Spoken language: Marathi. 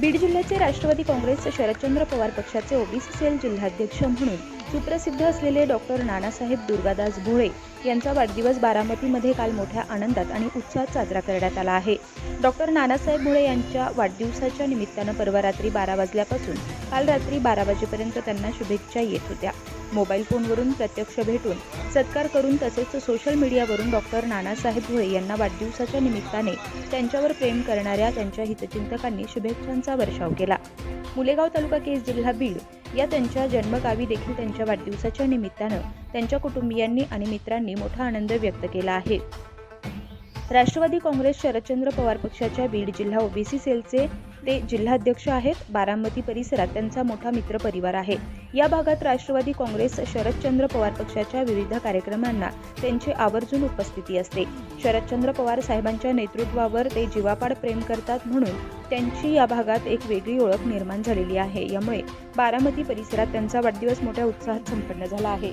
बीड जिल्ह्याचे राष्ट्रवादी काँग्रेस शरदचंद्र पवार पक्षाचे ओबीसी सेल जिल्हाध्यक्ष म्हणून सुप्रसिद्ध असलेले डॉक्टर नानासाहेब दुर्गादास भोळे यांचा वाढदिवस बारामतीमध्ये काल मोठ्या आनंदात आणि उत्साहात साजरा करण्यात आला आहे. डॉक्टर नानासाहेब भोळे यांच्या वाढदिवसाच्या निमित्तानं परवा रात्री बारा वाजल्यापासून काल रात्री बारा वाजेपर्यंत त्यांना शुभेच्छा येत होत्या. मोबाईल फोनवरून प्रत्यक्ष भेटून सत्कार करून तसेच सोशल मीडियावरून डॉक्टर नानासाहेब भोळे यांना वाढदिवसाच्या निमित्ताने त्यांच्यावर प्रेम करणाऱ्या त्यांच्या हितचिंतकांनी शुभेच्छांचा वर्षाव केला. मुलेगाव तालुका केस जिल्हा बीड या त्यांच्या जन्मगावी देखील त्यांच्या वाढदिवसाच्या निमित्तानं त्यांच्या कुटुंबियांनी आणि मित्रांनी मोठा आनंद व्यक्त केला आहे. राष्ट्रवादी काँग्रेस शरदचंद्र पवार पक्षाच्या बीड जिल्हा ओबीसी सेलचे ते जिल्हाध्यक्ष आहेत. बारामती परिसरात त्यांचा मोठा मित्र परिवार आहे. या भागात राष्ट्रवादी काँग्रेस शरदचंद्र पवार पक्षाच्या विविध कार्यक्रमांना त्यांची आवर्जून उपस्थिती असते. शरदचंद्र पवार साहेबांच्या नेतृत्वावर ते जीवापाड प्रेम करतात म्हणून त्यांची या भागात एक वेगळी ओळख निर्माण झालेली आहे. यामुळे बारामती परिसरात त्यांचा वाढदिवस मोठ्या उत्साहात संपन्न झाला आहे.